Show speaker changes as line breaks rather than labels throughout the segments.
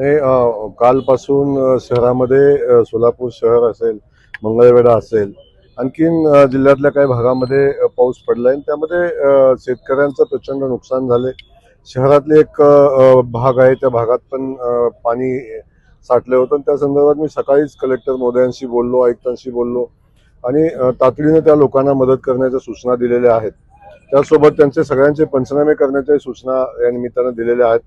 नाही कालपासून शहरामध्ये सोलापूर शहर असेल मंगळवेढा असेल आणखीन जिल्ह्यातल्या काही भागामध्ये पाऊस पडला आणि त्यामध्ये शेतकऱ्यांचं प्रचंड नुकसान झाले शहरातले एक भाग आहे त्या भागात पण पाणी साठलं होतं आणि त्या संदर्भात मी सकाळीच कलेक्टर मोदयांशी बोललो आयुक्तांशी बोललो आणि तातडीने त्या लोकांना मदत करण्याच्या सूचना दिलेल्या आहेत. त्यासोबत त्यांचे सगळ्यांचे पंचनामे करण्याच्या सूचना या निमित्तानं दिलेल्या आहेत.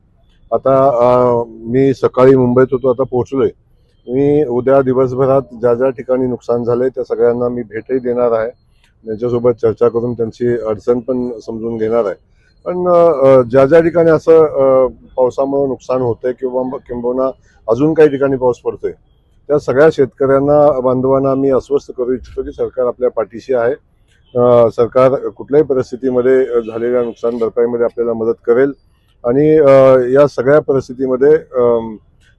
आता मी सकाळी मुंबईत होतो आता पोहोचलोय. मी उद्या दिवसभरात ज्या ज्या ठिकाणी नुकसान झालंय त्या सगळ्यांना मी भेटही देणार आहे. त्यांच्यासोबत चर्चा करून त्यांची अडचण पण समजून घेणार आहे. पण ज्या ज्या ठिकाणी असं पावसामुळे नुकसान होतंय किंवा मग किंबहुना अजून काही ठिकाणी पाऊस पडतोय त्या सगळ्या शेतकऱ्यांना बांधवांना मी अस्वस्थ करू इच्छितो की सरकार आपल्या पाठीशी आहे. सरकार कुठल्याही परिस्थितीमध्ये झालेल्या नुकसान भरपाईमध्ये आपल्याला मदत करेल. आणि या सगळ्या परिस्थितीमध्ये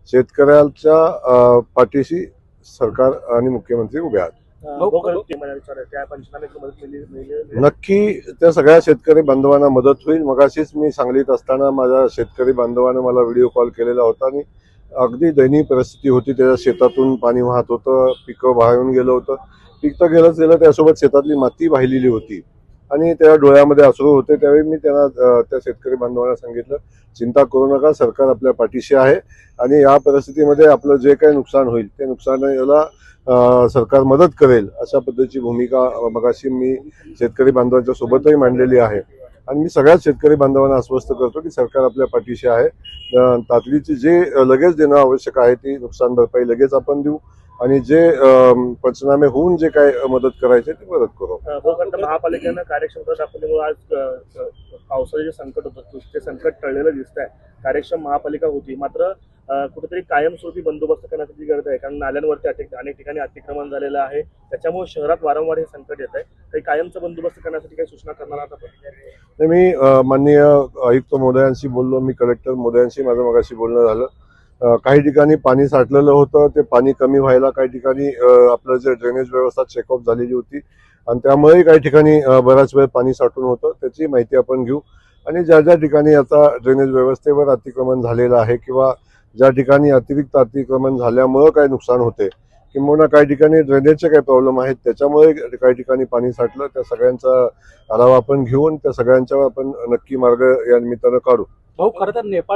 शेतकऱ्याच्या पाठीशी सरकार आणि मुख्यमंत्री उभे आहेत. नक्की त्या सगळ्या शेतकरी बांधवांना मदत होईल. मगाशीच मी सांगलीत असताना माझ्या शेतकरी बांधवानं मला व्हिडिओ कॉल केलेला होता आणि अगदी दयनीय परिस्थिती होती. त्याच्या शेतातून पाणी वाहत होतं पिकं वाहून गेलं होतं. पीक तर गेलंच गेलं त्यासोबत शेतातली माती वाहिलेली होती. आणि त्या डोळ्यामध्ये असू होते त्यावेळी मी त्यांना त्या शेतकरी बांधवांना सांगितलं चिंता करू नका सरकार आपल्या पाठीशी आहे आणि या परिस्थितीमध्ये आपलं जे काही नुकसान होईल ते नुकसानाला सरकार मदत करेल. अशा पद्धतीची भूमिका मगाशी मी शेतकरी बांधवांच्या सोबतही मांडलेली आहे. आणि मी सगळ्याच शेतकरी बांधवांना आश्वस्त करतो की सरकार आपल्या पाठीशी आहे. तातडीची जे लगेच देणं आवश्यक आहे ती नुकसान भरपाई लगेच आपण देऊ. आणि जे पंचनामे होऊन जे काय मदत करायचे ते मदत करू.
तर महापालिकेनं कार्यक्षमता दाखवल्यामुळे आज पावसाचे जे संकट होतं. ते संकट टळलेलं दिसत आहे कार्यक्षम महापालिका होती. मात्र कुठेतरी कायमस्वरूपी बंदोबस्त करण्याची गरज आहे. कारण नाल्यांवरती अनेक अनेक ठिकाणी अतिक्रमण झालेलं आहे. त्याच्यामुळे शहरात वारंवार हे संकट येत आहे काही कायमचा बंदोबस्त करण्यासाठी काही सूचना करणार आहात आपण?
मी माननीय आयुक्त महोदयांशी बोललो. मी कलेक्टर महोदयांशी माझं मगाशी बोलणं झालं. काही ठिकाणी पाणी साठलेलं होतं ते पाणी कमी व्हायला काही ठिकाणी आपलं जे ड्रेनेज व्यवस्था चेकअप झालेली होती. आणि त्यामुळेही काही ठिकाणी बराच वेळ पाणी साठून होतं त्याची माहिती आपण घेऊ. आणि ज्या ज्या ठिकाणी आता ड्रेनेज व्यवस्थेवर अतिक्रमण झालेलं आहे किंवा ज्या ठिकाणी अतिरिक्त अतिक्रमण झाल्यामुळं काही नुकसान होते किंबहुना काही ठिकाणी ड्रेनेजचे काही प्रॉब्लेम आहेत त्याच्यामुळे काही ठिकाणी पाणी साठलं त्या सगळ्यांचा आढावा आपण घेऊन त्या सगळ्यांच्यावर आपण नक्की मार्ग या निमित्तानं काढू.
भाऊ खरं तर नेपाळ